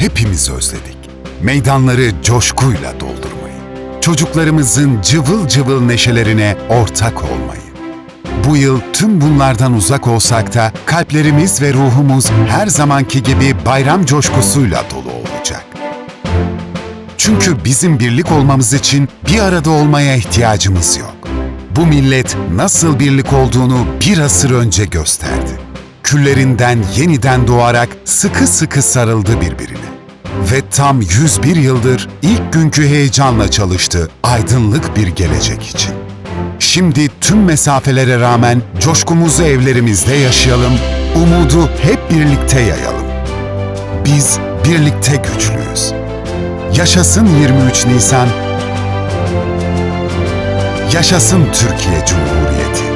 hepimiz özledik. Meydanları coşkuyla doldurmayı. Çocuklarımızın cıvıl cıvıl neşelerine ortak olmayı. Bu yıl tüm bunlardan uzak olsak da kalplerimiz ve ruhumuz her zamanki gibi bayram coşkusuyla dolu olacak. Çünkü bizim birlik olmamız için bir arada olmaya ihtiyacımız yok. Bu millet nasıl birlik olduğunu bir asır önce gösterdi. Küllerinden yeniden doğarak sıkı sıkı sarıldı birbirine. Ve tam 101 yıldır ilk günkü heyecanla çalıştı aydınlık bir gelecek için. Şimdi tüm mesafelere rağmen coşkumuzu evlerimizde yaşayalım, umudu hep birlikte yayalım. Biz birlikte güçlüyüz. Yaşasın 23 Nisan, yaşasın Türkiye Cumhuriyeti.